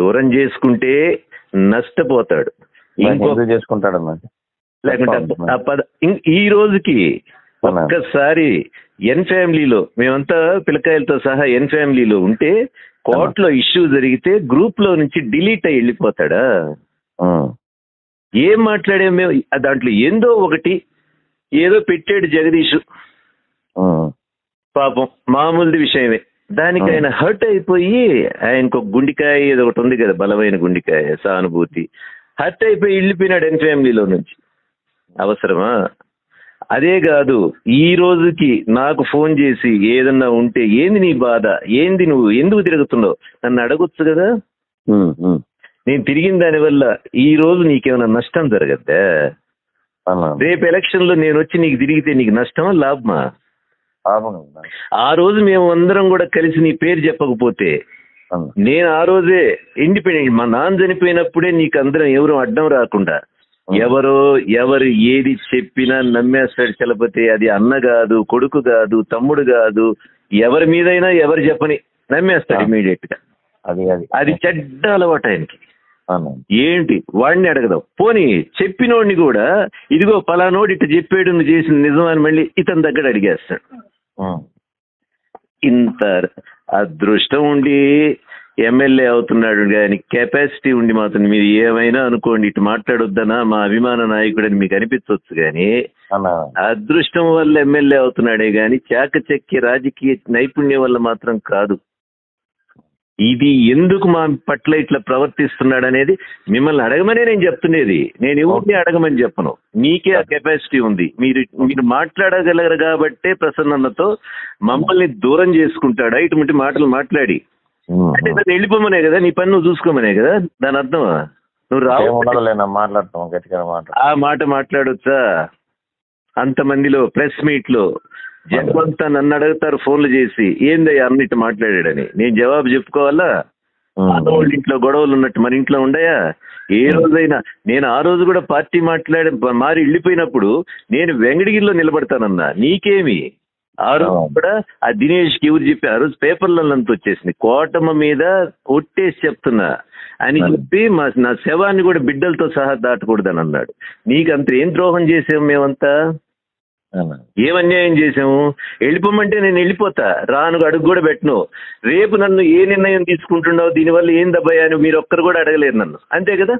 దూరం చేసుకుంటే నష్టపోతాడు. ఇంకో చేసుకుంటాడన్నా లేకుంటే ఈ రోజుకి? ఒక్కసారి ఎన్ ఫ్యామిలీలో మేమంతా పిల్లకాయలతో సహా ఎన్ ఫ్యామిలీలో ఉంటే కోర్టులో ఇష్యూ జరిగితే గ్రూప్లో నుంచి డిలీట్ అయ్యి వెళ్ళిపోతాడా? ఏం మాట్లాడాం మేము? దాంట్లో ఏందో ఒకటి ఏదో పెట్టాడు జగదీష్. పాపం మామూలుది విషయమే. దానికి. ఆయన హర్ట్ అయిపోయి ఆయనకు ఒక గుండికాయ ఏదో ఒకటి ఉంది కదా బలమైన గుండికాయ సానుభూతి హర్ట్ అయిపోయి వెళ్ళిపోయినాడు ఎన్ ఫ్యామిలీలో నుంచి అవసరమా అదే కాదు ఈ రోజుకి నాకు ఫోన్ చేసి ఏదన్నా ఉంటే ఏంది నీ బాధ ఏంది నువ్వు ఎందుకు తిరుగుతున్నావు నన్ను అడగొచ్చు కదా. నేను తిరిగిన దానివల్ల ఈ రోజు నీకేమైనా నష్టం జరగద్దా? రేపు ఎలక్షన్లో నేను వచ్చి నీకు తిరిగితే నీకు నష్టమా లాభమా. ఆ రోజు మేము అందరం కూడా కలిసి నీ పేరు చెప్పకపోతే. నేను ఆ రోజే ఇండిపెండెంట్ మా నాన్న చనిపోయినప్పుడే నీకు అందరం ఎవరు అడ్డం రాకుండా ఎవరో ఎవరు ఏది చెప్పినా నమ్మేస్తాడు చలపతి. అది అన్న కాదు కొడుకు కాదు తమ్ముడు కాదు ఎవరి మీదైనా ఎవరు చెప్పని నమ్మేస్తాడు. ఇమీడియట్గా అది అది. అది చెడ్డ అలవాటు ఆయనకి. ఏంటి? వాడిని అడగదాం. పోనీ చెప్పినోడిని కూడా ఇదిగో పలానోడు ఇట్ట చెప్పాడు నువ్వు చేసిన నిజమని మళ్ళీ ఇతని దగ్గర అడిగేస్తాడు. ఇంత అదృష్టం ఉండి ఎమ్మెల్యే అవుతున్నాడు కానీ కెపాసిటీ ఉండి మాత్రం మీరు ఏమైనా అనుకోండి ఇటు మాట్లాడొద్దనా మా అభిమాన నాయకుడని మీకు అనిపించవచ్చు కానీ అవునా? అదృష్టం వల్ల ఎమ్మెల్యే అవుతున్నాడే కానీ చాకచక్య రాజకీయ నైపుణ్యం వల్ల మాత్రం కాదు ఇది ఎందుకు మా పట్ల ఇట్లా ప్రవర్తిస్తున్నాడు అనేది మిమ్మల్ని అడగమనే నేను చెప్తున్నది. నేను ఎవరిని అడగమని చెప్పను. మీకే ఆ కెపాసిటీ ఉంది. మీరు మీరు మాట్లాడగలరు కాబట్టే ప్రసన్నతో మమ్మల్ని దూరం చేసుకుంటాడా. ఇటువంటి మాటలు మాట్లాడి. అంటే. నన్ను వెళ్ళిపోమనే కదా నీ పని నువ్వు చూసుకోమనే కదా దాని అర్థమా? నువ్వు రావు. ఆ మాట మాట్లాడొచ్చా? అంతమందిలో ప్రెస్ మీట్లో జనమంతా నన్ను అడుగుతారు ఫోన్లు చేసి ఏందయ్యా అన్నిటి మాట్లాడాడని? నేను జవాబు చెప్పుకోవాలా? వాళ్ళ ఇంట్లో గొడవలు ఉన్నట్టు మన ఇంట్లో ఉండయా? ఏ రోజైనా నేను ఆ రోజు కూడా పార్టీ మాట్లాడి మారి వెళ్ళిపోయినప్పుడు నేను వెంగడగిరిలో నిలబడతానన్నా. నీకేమి? ఆ రోజు. కూడా ఆ దినేష్కి ఎవరు చెప్పి ఆ రోజు పేపర్లో అంత వచ్చేసింది. కోటమ్మ మీద ఒట్టేసి చెప్తున్నా. అని. చెప్పి మా నా శవాన్ని కూడా బిడ్డలతో సహా దాటకూడదని అన్నాడు నీకు అంత ఏం ద్రోహం చేసాము మేమంతా? ఏం అన్యాయం చేసాము వెళ్ళిపోమంటే నేను వెళ్ళిపోతా. రాను అడుగు కూడా పెట్టను. రేపు నన్ను ఏ నిర్ణయం తీసుకుంటున్నావు? దీనివల్ల ఏం దెబ్బయ్యా అని మీరు ఒక్కరు కూడా అడగలేరు నన్ను. అంతే కదా?